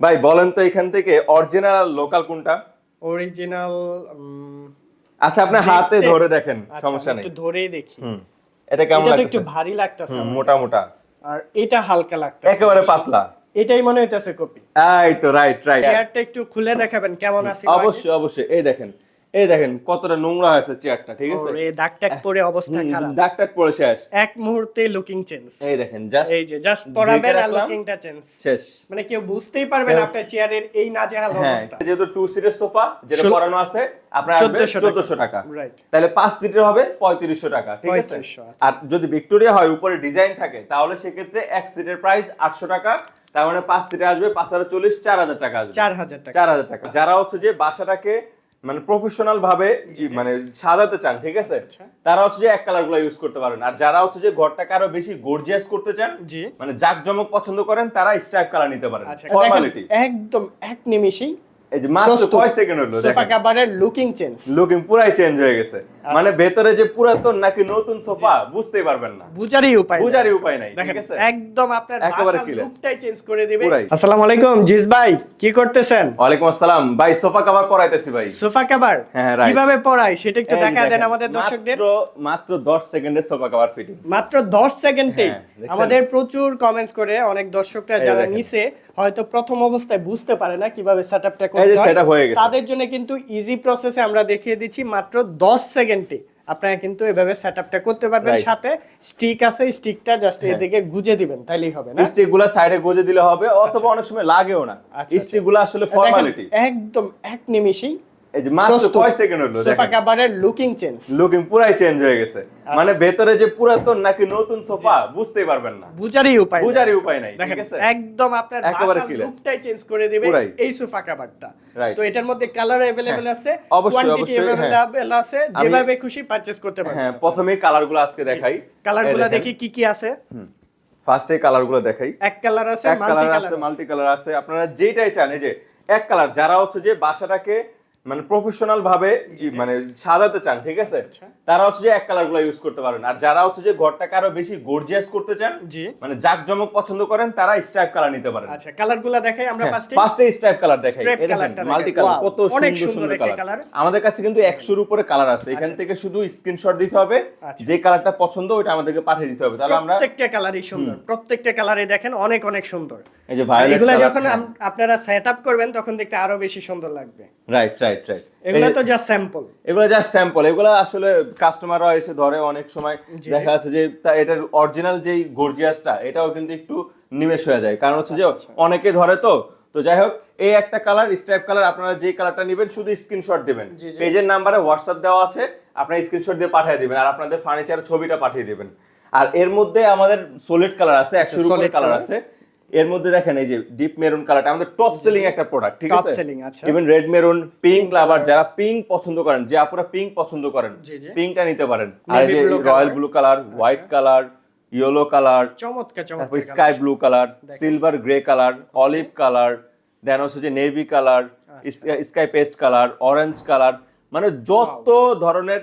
ভাই বলেন তো এখান থেকে অরিজিনাল লোকাল কোনটা? অরিজিনাল আচ্ছা আপনি হাতে ধরে দেখেন সমস্যা নেই। একটু ধরেই দেখি। এটা কেমন লাগছে একটু ভারী লাগতেছে মোটা মোটা। আর এটা হালকা লাগতেছে। একেবারে পাতলা। এটাই মনে হইতাছে কপি। এই তো রাইট রাইট এয়ারটা একটু খুলে দেখাবেন কেমন আছে অবশ্যই অবশ্যই। এই দেখেন এই দেখেন কতটা নোংরা হয়েছে চেয়ারটা ঠিক আছে? ওরে দাগ টাগ পরে অবস্থা খারাপ। দাগ টাগ পড়ে শেষ। এক মুহূর্তে লুকিং চেঞ্জ এই দেখেন জাস্ট এই যে জাস্ট পরাবেন আর লুকিংটা চেঞ্জ শেষ। মানে কেউ বুঝতেই পারবে না আপনার চেয়ারের এই নাজেহাল হ্যাঁ অবস্থা। যেহেতু টু সিটের সোফা যেটা পরানো আছে আপনার আসবে 1400 টাকা। রাইট তাহলে পাঁচ সিটের হবে পঁয়ত্রিশশো টাকা ঠিক আছে? 3500, আচ্ছা। আর যদি ভিক্টোরিয়া হয় উপরে ডিজাইন থাকে তাহলে সেক্ষেত্রে এক সিটের প্রাইস আটশো টাকা তার মানে পাঁচ সিটে আসবে পাঁচ হাজার চল্লিশ চার হাজার টাকা আসবে। চার হাজার টাকা। চার হাজার টাকা। যারা হচ্ছে যে বাসাটাকে মানে প্রফেশনাল ভাবে মানে সাজাতে চান ঠিক আছে? আচ্ছা। তারা হচ্ছে যে এক কালারগুলো ইউজ করতে পারেন আর যারা হচ্ছে যে ঘরটাকে আরও বেশি গর্জিয়াস করতে চান মানে জাক জমক পছন্দ করেন তারা স্ট্রাইপ কালার নিতে পারেন। আচ্ছা ফর্মালিটি একদম এক নিমিষেই এই যে মাত্র। কয় সেকেন্ড হলো সোফা কাভারের লুকিং চেঞ্জ লুকিং পুরাই চেঞ্জ হয়ে গেছে। আচ্ছা। মানে ভেতরে যে পুরাতন নাকি নতুন সোফা বুঝতেই পারবেন না। বুঝারই উপায় বুঝারই উপায় নাই ঠিক আছে? একদম আপনার একেবারে লুকটাই চেঞ্জ করে দিবে। আসসালামু আলাইকুম জিস ভাই কি করতেছেন? ওয়ালাইকুম আসসালাম। ভাই সোফা কভার পরাইতেছি ভাই। সোফা কাভার হ্যাঁ. কীভাবে পড়ায় সেটা একটু দেখা দেন আমাদের দর্শকদের। মাত্র মাত্র 10 সেকেন্ডের সোফা কভার ফিটিং মাত্র 10 সেকেন্ডে হ্যাঁ, আমাদের প্রচুর কমেন্টস করে অনেক দর্শকরা যারা। নিছে হয়তো প্রথম অবস্থায় বুঝতে পারে না কীভাবে সেটআপটা এই করতে হয়। হয়ে গেছে। তাদের জন্য কিন্তু ইজি প্রসেসে আমরা দেখিয়ে দিচ্ছি মাত্র 10 সেকেন্ডে আপনারা কিন্তু এভাবে সেটআপটা করতে পারবেন সাথে। স্টিক আছে স্টিকটা জাস্ট। এদিকে গুজে দিবেন তাইলেই হবে না? স্টিকগুলা সাইডে গুজে দিলে হবে অথবা অনেক সময় লাগেও না। আচ্ছা, স্টিকগুলা আসলে ফর্মালিটি একদম এক নিমিষেই এই যে মাত্র কয় সেকেন্ড হলো সোফা লুকিং চেঞ্জ লুকিং পুরাই চেঞ্জ হয়ে গেছে। আচ্ছা। মানে ভেতরে যে পুরাতন নাকি নতুন সোফা বুঝতেই পারবেন না। বুঝারই উপায় বুঝারই উপায় নাই ঠিক আছে? একদম আপনার বাসার লুকটাই চেঞ্জ করে এই সোফা তো এটার মধ্যে কালার হ্যাঁ। अवेलेबल আছে अवेलेबल হ্যাঁ। আছে যেভাবে খুশি পারচেজ করতে হ্যাঁ প্রথমে কালারগুলো আজকে দেখাই। কালারগুলো দেখি কি কি আছে। ফার্স্টে কালারগুলো দেখাই। এক কালার আছে মাল্টি কালার আছে মাল্টি কালার আছে। আপনারা যেটাই চান এই যে এক কালার যারা হচ্ছে যে বাসাটাকে মানে প্রফেশনাল ভাবে মানে সাজাতে চান ঠিক আছে? আচ্ছা। তারা হচ্ছে যে এক কালারগুলো ইউজ করতে পারেন। আর যারা হচ্ছে যে ঘরটাকে আরও বেশি গর্জিয়াস করতে চান মানে জাক জমক পছন্দ করেন তারা স্ট্রাইপ কালার নিতে পারেন। আচ্ছা কালারগুলো দেখাই আমরা ফার্স্টে ফার্স্টে স্ট্রাইপ কালার দেখাই। মাল্টি কালার কত সুন্দর সুন্দর কালার আমাদের কাছে কিন্তু 100 এর উপরে কালার আছে। এখান থেকে শুধু স্ক্রিনশট দিতে হবে। আচ্ছা। যে কালারটা পছন্দ ওটা আমাদেরকে পাঠিয়ে দিতে হবে। তাহলে আমরা প্রত্যেকটা কালারই সুন্দর। প্রত্যেকটা কালারই দেখেন অনেক অনেক সুন্দর। এই যে ভায়োলেট এগুলো যখন আম- আপনারা সেটআপ করবেন তখন দেখতে আরও বেশি সুন্দর লাগবে। রাইট রাইট রাইট এগুলো তো জাস্ট স্যাম্পল এগুলো জাস্ট স্যাম্পল এগুলো আসলে কাস্টমাররা এসে ধরে অনেক সময় দেখা যাচ্ছে যে তা এটার অরিজিনাল যেই গর্জিয়াসটা এটাও কিন্তু একটু নিমেষ হয়ে যায়। কারণ হচ্ছে যে আচ্ছা, অনেকে ধরে তো তো যাই হোক এই একটা কালার স্ট্রাইপ কালার আপনারা যে কালারটা নেবেন শুধু স্ক্রিনশট দিবেন। পেজের নাম্বারে হোয়াটসঅ্যাপ দেওয়া আছে আপনারা স্ক্রিনশট দিয়ে পাঠিয়ে দিবেন আর আপনাদের ফার্নিচার ছবিটা পাঠিয়ে দিবেন। আর এর মধ্যে আমাদের সলিড কালার আছে একশো উপরে কালার আছে। এর মধ্যে দেখেন এই যে ডিপ মেরুন কালারটা আমাদের টপ সেলিং একটা প্রোডাক্ট ঠিক আছে? selling, আচ্ছা। Even red maroon pink lover যারা পিঙ্ক পছন্দ করেন যে আপুরা পিঙ্ক পছন্দ করেন। পিঙ্কটা নিতে পারেন। আর এই যে royal blue colour white colour yellow colour চমৎকার তারপর চমৎকার sky blue colour silver grey colour olive colour then হচ্ছে যে navy colour sky paste colour orange colour মানে যত ধরনের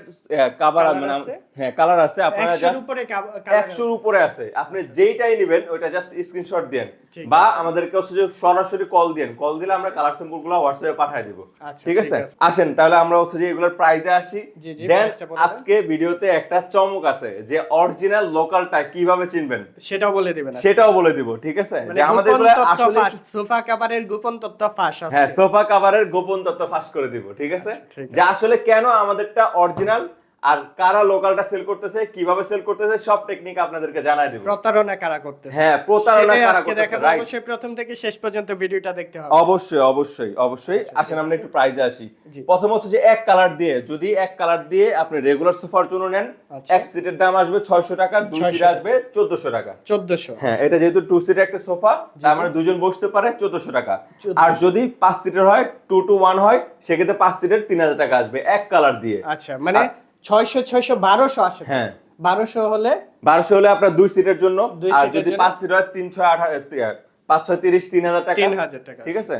কাভার মানে হ্যাঁ কালার আছে আপনারা একশোর জাস্ট উপরে একশোর উপরে আছে। আপনি যেইটাই নেবেন ওইটা জাস্ট স্ক্রিনশট দেন। বা আমাদেরকে হচ্ছে যে সরাসরি কল দেন। কল দিলে আমরা কালার স্যাম্পলগুলো হোয়াটসঅ্যাপে পাঠিয়ে দিব। আচ্ছা, ঠিক আছে। আসেন তাহলে আমরা হচ্ছে যে এগুলোর প্রাইসে আসি। দেন। আজকে ভিডিওতে একটা চমক আছে যে অরিজিনাল লোকালটা কীভাবে চিনবেন? সেটাও বলে দিবেন সেটাও বলে দিব ঠিক আছে? মানে যে আমাদের আসলে সোফা কাভারের গোপন তথ্য ফাঁস আছে। হ্যাঁ সোফা কাভারের গোপন তথ্য ফাঁস করে দিব ঠিক আছে? আচ্ছা, যে আসলে কেন আমাদেরটা অরিজিনাল আর কারা লোকালটা সেল করতেছে কীভাবে সেল করতেছে সব টেকনিক আপনাদেরকে জানাই দিব। প্রতারণা কারা করতেছে? হ্যাঁ, প্রতারণা কারা করতেছে, অবশ্যই প্রথম থেকে শেষ পর্যন্ত ভিডিওটা দেখতে হবে। অবশ্যই অবশ্যই অবশ্যই। আসেন আমরা একটু প্রাইজে আসি। প্রথম হচ্ছে যে এক কালার দিয়ে যদি এক কালার দিয়ে আপনি রেগুলার সোফার জন্য নেন আচ্ছা। এক সিটের দাম আসবে ছয়শো টাকা দুই 600 সিট আসবে চোদ্দশো টাকা। চোদ্দশো হ্যাঁ এটা যেহেতু টু সিটের একটা সোফা তার মানে দুজন বসতে পারে চোদ্দশো টাকা। আর যদি পাঁচ সিটের হয় টু টু ওয়ান হয় সেক্ষেত্রে পাঁচ সিটের তিন হাজার টাকা আসবে এক কালার দিয়ে। আচ্ছা মানে ছয়শো ছয়শো বারোশো আসে। হ্যাঁ। বারোশো হলে বারোশো হলে আপনার দুই সিটের জন্য। আর যদি পাঁচ সিট হয় তিনশো আট পাঁচ ছয় তিরিশ তিন হাজার টাকা। তিন হাজার টাকা। ঠিক আছে?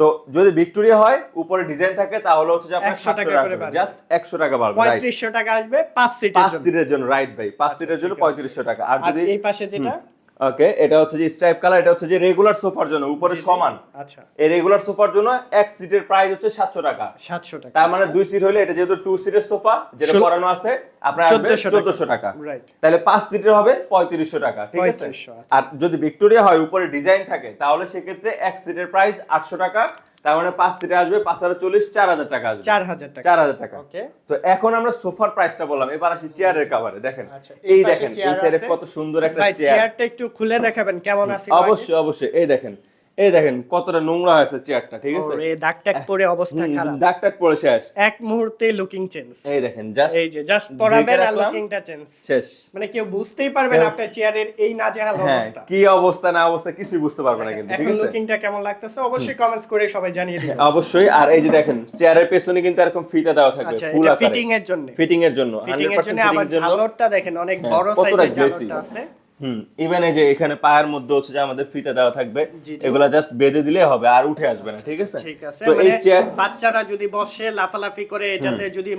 তো যদি ভিক্টোরিয়া হয় উপরে ডিজাইন থাকে তাহলে হচ্ছে যে একশো টাকা করে জাস্ট একশো টাকা বাড়বে পঁয়ত্রিশশো টাকা আসবে পাঁচ সিট পাঁচ সিটের জন্য রাইট ভাই? পাঁচ সিটের জন্য পঁয়ত্রিশশো টাকা। আর আর যদি এই পাশে যেটা ওকে এটা হচ্ছে যে স্ট্রাইপ কালার এটা হচ্ছে যে রেগুলার সোফার জন্য উপরে সমান। আচ্ছা। এই রেগুলার সোফার জন্য এক সিটের প্রাইস হচ্ছে সাতশো টাকা। সাতশো টাকা তার মানে দুই সিট হলে এটা যেহেতু টু সিটের সোফা যেটা করানো আছে আপনার আসবে 1400 টাকা। রাইট তাহলে পাঁচ সিটের হবে পঁয়ত্রিশশো টাকা ঠিক আছে? 3500, আচ্ছা। আর যদি ভিক্টোরিয়া হয় উপরে ডিজাইন থাকে তাহলে সেক্ষেত্রে এক সিটের প্রাইস আটশো টাকা তার মানে পাঁচ সিটে আসবে পাঁচ হাজার চল্লিশ চার হাজার টাকা আসবে। চার হাজার টাকা। চার হাজার টাকা। ওকে তো এখন আমরা সোফার প্রাইসটা বললাম এবার আসি চেয়ারের কাভারে দেখেন। আচ্ছা, এই এই দেখেন এই সাইডে কত সুন্দর একটা চেয়ার চেয়ারটা একটু খুলে দেখাবেন কেমন আছে অবশ্যই অবশ্যই এই দেখেন। এই দেখেন কতটা নোংরা হয়েছে চেয়ারটা ঠিক আছে? দাগ টাক পরে অবস্থা খারাপ। দাগ টাগ পড়ে শেষ। এক মুহূর্তে লুকিং চেঞ্জ এই দেখেন জাস্ট এই যে জাস্ট পরাবেন আর লুকিংটা চেঞ্জ শেষ। মানে কেউ বুঝতেই পারবে না আপনার চেয়ারের এই নাজেহাল হ্যাঁ অবস্থা। কি অবস্থা না অবস্থা কিছুই বুঝতে পারবে না কিন্তু ঠিক আছে? লুকিংটা কেমন লাগতেছে অবশ্যই কমেন্টস করে সবাই জানিয়ে দিবেন। অবশ্যই আর এই যে দেখেন চেয়ারের পেছনে কিন্তু এরকম ফিতা দেওয়া থাকবে আচ্ছা ফুল ফিটিং এর জন্য। ফিটিং এর জন্য ফিটিং 100% এর জন্য আবার ফিটিং এর জন্য। ঝালরটা দেখেন অনেক হ্যাঁ, বড় সাইজের ঝালরটা আছে। হুম ইভেন এই যে এখানে পায়ের মধ্যে হচ্ছে যে আমাদের ফিতা দেওয়া থাকবে। এগুলা জাস্ট বেঁধে দিলে হবে আর উঠে আসবে না ঠিক আছে? ঠিক আছে তো এই মানে চেয়ার বাচ্চারা যদি বসে লাফালাফি করে এটাতে যদি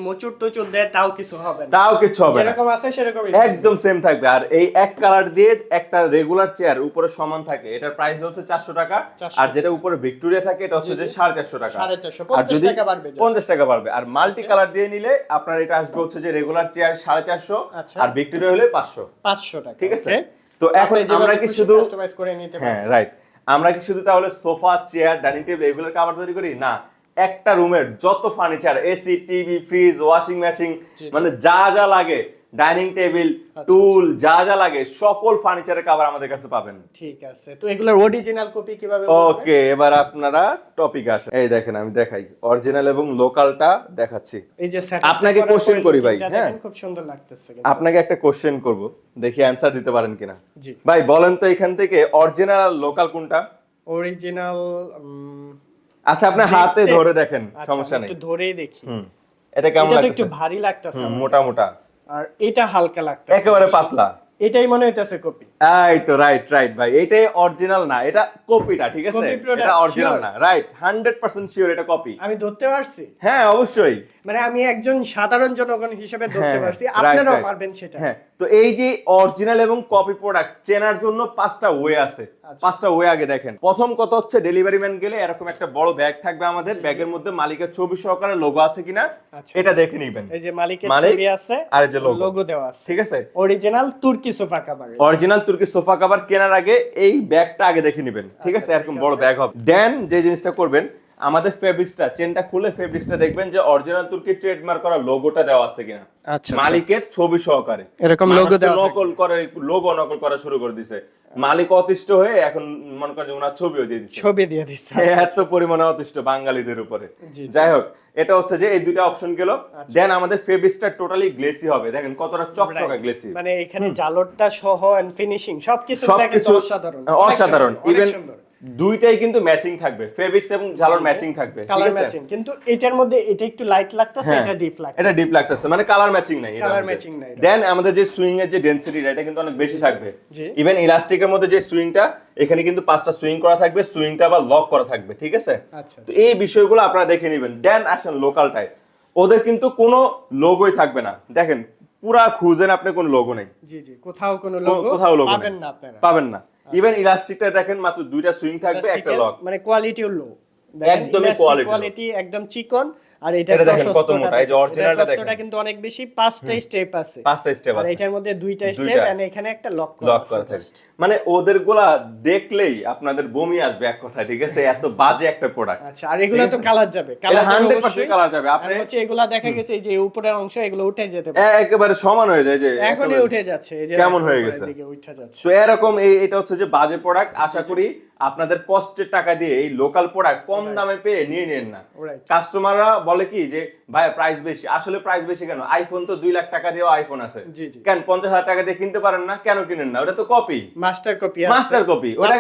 দেয় তাও কিছু হবে না। তাও কিছু হবে না। যেরকম আছে সেরকমই একদম সেম থাকবে আর এই এক কালার দিয়ে একটা রেগুলার চেয়ার উপরে সমান থাকে এটার প্রাইস হচ্ছে চারশো টাকা আর যেটা উপরে ভিক্টোরিয়া থাকে এটা হচ্ছে যে সাড়ে চারশো টাকা। 450 আর 50 যদি টাকা বাড়বে just। পঞ্চাশ টাকা বাড়বে আর মাল্টি কালার দিয়ে নিলে আপনার এটা আসবে হচ্ছে যে রেগুলার চেয়ার সাড়ে চারশো আচ্ছা। আর ভিক্টোরিয়া হলে পাঁচশো। 500 টাকা ঠিক আছে? তো এখন আমরা কি শুধু কাস্টমাইজ করে নিতে হ্যাঁ রাইট আমরা কি শুধু তাহলে সোফা চেয়ার ডাইনিং টেবিল এগুলোর কভার তৈরি করি? না একটা রুমের যত furniture AC TV fridge washing machine মানে যা যা লাগে ডাইনিং টেবিল আচ্ছা, টুল যা যা লাগে সকল ফার্নিচারের কাভার আমাদের কাছে পাবেন। ঠিক আছে তো এগুলোর অরিজিনাল কপি কীভাবে ওকে এবার আপনারা টপিক আসেন। এই দেখেন আমি দেখাই। অরিজিনাল এবং লোকালটা দেখাচ্ছি। এই যে আপনাকে পরে করি ভাই, হ্যাঁ? দেখেন, খুব সুন্দর লাগতেছে কিন্তু। আপনাকে একটা কোশ্চেন করব দেখি অ্যান্সার দিতে পারেন কিনা। জি। ভাই বলেন তো এখান থেকে অরিজিনাল আর লোকাল কোনটা? অরিজিনাল আচ্ছা আপনি হাতে ধরে দেখেন আচ্ছা সমস্যা নেই। একটু ধরেই দেখি। এটা কেমন লাগছে একটু ভারী লাগতেছে মোটা মোটা। আর এটা হালকা লাগতেছে। একেবারে পাতলা। এটাই মনে হইতাছে কপি। এই তো রাইট রাইট ভাই। এটাই অরিজিনাল না এটা কপিটা ঠিক আছে? এটা অরিজিনাল না রাইট 100% শিওর এটা কপি আমি ধরতে পারছি? হ্যাঁ অবশ্যই। মানে আমি একজন সাধারণ জনগণ হিসেবে ধরতে হ্যাঁ, পারছি আপনারাও পারবেন সেটা। হ্যাঁ তো এই যে অরিজিনাল এবং কপি প্রোডাক্ট চেনার জন্য পাঁচটা ওয়ে আছে। আচ্ছা। পাঁচটা ওয়ে আগে দেখেন। প্রথম কথা হচ্ছে ডেলিভারি ম্যান গেলে এরকম একটা বড় ব্যাগ থাকবে আমাদের। ব্যাগের মধ্যে মালিকের ছবি সহকারে লোগো আছে কিনা আচ্ছা। এটা দেখে নিবেন। এই যে মালিকের মালিক ছবি আছে আর যে লোগো দেওয়া আছে। ঠিক আছে? অরিজিনাল তুর্কি সোফা কভার অরিজিনাল তুর্কি সোফা কভার কেনার আগে এই ব্যাগটা আগে দেখে নেবেন। ঠিক আছে? আচ্ছা, এরকম বড় ব্যাগ হবে। দেন যে জিনিসটা করবেন আমাদের ফেব্রিক্সটা চেনটা খুলে ফেব্রিক্সটা দেখবেন যে অরিজিনাল তুর্কি ট্রেডমার্ক করা লোগোটা দেওয়া আছে কিনা। আচ্ছা মালিকের ছবি সহকারে। এরকম লোগো দেওয়া নকল করে লোগো নকল করা শুরু করে দিছে। মালিক অতিষ্ঠ হয়ে এখন মনে করেন যে ওনার ছবিও দিয়ে দিচ্ছে ছবি দিয়ে দিচ্ছে এত পরিমাণে অতিষ্ঠ বাঙালিদের উপরে। যাই হোক এটা হচ্ছে যে এই দুইটা অপশন গেল। দেন আমাদের ফেব্রিক্সটা টোটালি গ্লেসি হবে। দেখেন কতটা চকচকা গ্লেসি মানে এখানে জালরটা সহ এন্ড ফিনিশিং সবকিছু অসাধারণ। অসাধারণ। ইভেন দুইটাই কিন্তু ম্যাচিং থাকবে। ফেব্রিক্স এবং ঝালর ম্যাচিং থাকবে কালার ম্যাচিং কিন্তু এটার মধ্যে এটা একটু লাইট লাগতেছে হ্যাঁ, এটা ডিপ লাগতেছে। এটা ডিপ লাগতেছে মানে কালার ম্যাচিং নাই Colour matching নাই দেন আমাদের যে সুইং এর যে ডেনসিটি এটা কিন্তু অনেক বেশি থাকবে। ইভেন ইলাস্টিকের মধ্যে যে সুইংটা এখানে কিন্তু পাঁচটা সুইং করা থাকবে সুইংটা আবার লক করা থাকবে ঠিক আছে? আচ্ছা তো এই বিষয়গুলো আপনারা দেখে নেবেন। দেন আসেন লোকালটায় ওদের কিন্তু কোনো লোগোই থাকবে না। দেখেন পুরা খুঁজেন আপনি কোনো লোগো নেই। জি জি কোথাও কোনো লোগো কোথাও logo পাবেন না আপনারা। পাবেন না। ইভেন ইলাস্টিকটা দেখেন মাত্র দুইটা সুইং থাকবে একটা লক মানে কোয়ালিটিও লো একদমই কোয়ালিটি একদম চিকন আর এটা এটা দেখেন কত মোটা, এই যে original টা দেখেন। কিন্তু অনেক বেশি পাঁচটা স্টেপ আছে। পাঁচটা স্টেপ আর আছে। এটার মধ্যে দুইটা। স্টেপ এন্ড এখানে একটা লক লক করা মানে ওদেরগুলা দেখলেই আপনাদের বমি আসবে এক কথায় ঠিক আছে? এত বাজে একটা প্রোডাক্ট আচ্ছা আর এগুলো তো কালার যাবে। কালার কালার যাবে আপনি হচ্ছে এগুলা দেখা গেছে এই যে উপরের অংশ এগুলো উঠে যেতে পারে। একেবারে সমান হয়ে যায় যে এখনই উঠে যাচ্ছে এই যে কেমন হয়ে গেছে? উঠে যাচ্ছে। তো এরকম এই এটা হচ্ছে যে বাজে প্রোডাক্ট আশা করি আপনাদের কষ্টের টাকা দিয়ে এই লোকাল প্রোডাক্ট কম দামে পেয়ে নিয়ে নেন না। কাস্টমাররা বলে কি যে ভাই প্রাইস বেশি। আসলে প্রাইস বেশি কেন? আইফোন তো দুই লাখ টাকা দিয়েও আইফোন আছে। কেন পঞ্চাশ হাজার টাকা দিয়ে কিনতে পারেন না? কেন কিনেন না? ওটা তো copy master copy master copy ওটা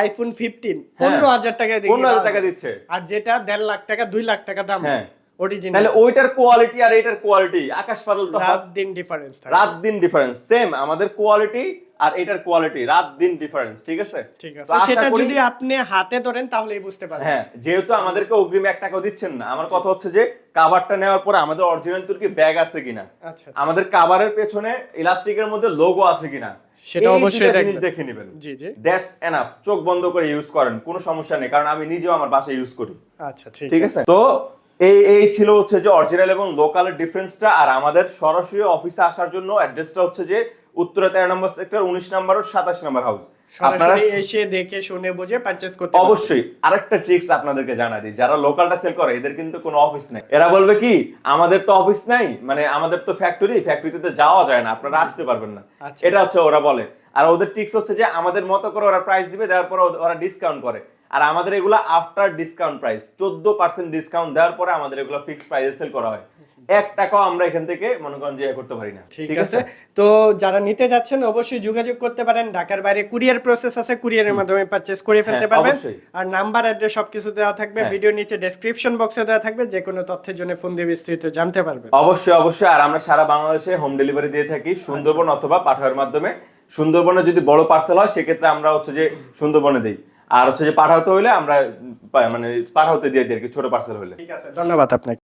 আইফোন ফিফটিন পনেরো হাজার টাকা পনেরো হাজার টাকা দিচ্ছে। আর যেটা দেড় লাখ টাকা দুই লাখ টাকা দাম। হ্যাঁ। অরিজিনাল তাহলে ওইটার কোয়ালিটি আর এটার কোয়ালিটি আকাশ পাতাল তো রাত দিন ডিফারেন্স রাত দিন ডিফারেন্স সেম আমাদের কোয়ালিটি আর এটার কোয়ালিটি রাত দিন ডিফারেন্স ঠিক আছে? ঠিক আছে। সেটা যদি আপনি হাতে ধরেন তাহলেই বুঝতে পারবেন। হ্যাঁ যেহেতু আমাদেরকে অগ্রিম এক টাকাও দিচ্ছেন না আমার কথা হচ্ছে যে কাভারটা নেওয়ার পরে আমাদের অরিজিনাল তুর্কি ব্যাগ আছে কিনা? আচ্ছা আমাদের কাভারের পেছনে ইলাস্টিকের মধ্যে লোগো আছে কিনা? সেটা অবশ্যই জিনিস দেখে নেবেন। জি জি। দ্যাটস এনাফ চোখ বন্ধ করে ইউজ করেন কোনো সমস্যা নেই কারণ আমি নিজেও আমার বাসায় ইউজ করি। আচ্ছা ঠিক ঠিক আছে? আছে। তো এই এই ছিল হচ্ছে যে অরিজিনাল এবং লোকালের ডিফারেন্সটা আর আমাদের সরাসরি অফিসে আসার জন্য অ্যাড্রেসটা হচ্ছে যে উত্তরা তেরো নম্বর সেক্টর উনিশ নম্বর ও সাতাশ নম্বর হাউস আপনারা এসে দেখে শুনে বুঝে পারচেজ করতে অবশ্যই আরেকটা ট্রিক্স আপনাদেরকে জানা দিই। যারা লোকালটা সেল করে এদের কিন্তু কোনো অফিস নাই। এরা বলবে কি আমাদের তো অফিস নাই মানে আমাদের তো ফ্যাক্টরি ফ্যাক্টরিতে যাওয়া যায় না আপনারা আসতে পারবেন না। আচ্ছা, এটা হচ্ছে ওরা বলে। আর ওদের ট্রিক্স হচ্ছে যে আমাদের মতো করে ওরা প্রাইস দিবে দেওয়ার পরে ওরা ডিসকাউন্ট করে। আর আমাদের এগুলো আফটার ডিসকাউন্ট প্রাইস চোদ্দ পার্সেন্ট ডিসকাউন্ট দেওয়ার পরে আমাদের এগুলো ফিক্সড প্রাইসে সেল করা হয়। এক টাকাও আমরা এখান থেকে মনে করেন যে করতে পারি না। ঠিক আছে। তো যারা নিতে যাচ্ছেন অবশ্যই যোগাযোগ করতে পারেন। ঢাকার বাইরে কুরিয়ার প্রসেস আছে কুরিয়ারের মাধ্যমে পারচেজ করে ফেলতে হ্যাঁ, পারবেন। আর নাম্বার অ্যাড্রেস সবকিছু দেওয়া থাকবে। হ্যাঁ। ভিডিও নিচে ডেসক্রিপশন বক্সে দেওয়া থাকবে। যে কোনো তথ্যের জন্য ফোন দিয়ে বিস্তৃত জানতে পারবেন। অবশ্যই অবশ্যই। আর আমরা সারা বাংলাদেশে হোম ডেলিভারি দিয়ে থাকি সুন্দরবন অথবা পাঠাওয়ার মাধ্যমে। সুন্দরবনে যদি বড় পার্সেল হয় সেক্ষেত্রে আমরা হচ্ছে যে সুন্দরবনে দিই। আর হচ্ছে যে পাঠাতে হইলে আমরা মানে পাঠাতে দিয়ে দিই আর কি ছোট পার্সেল হলে ঠিক আছে ধন্যবাদ আপনাকে।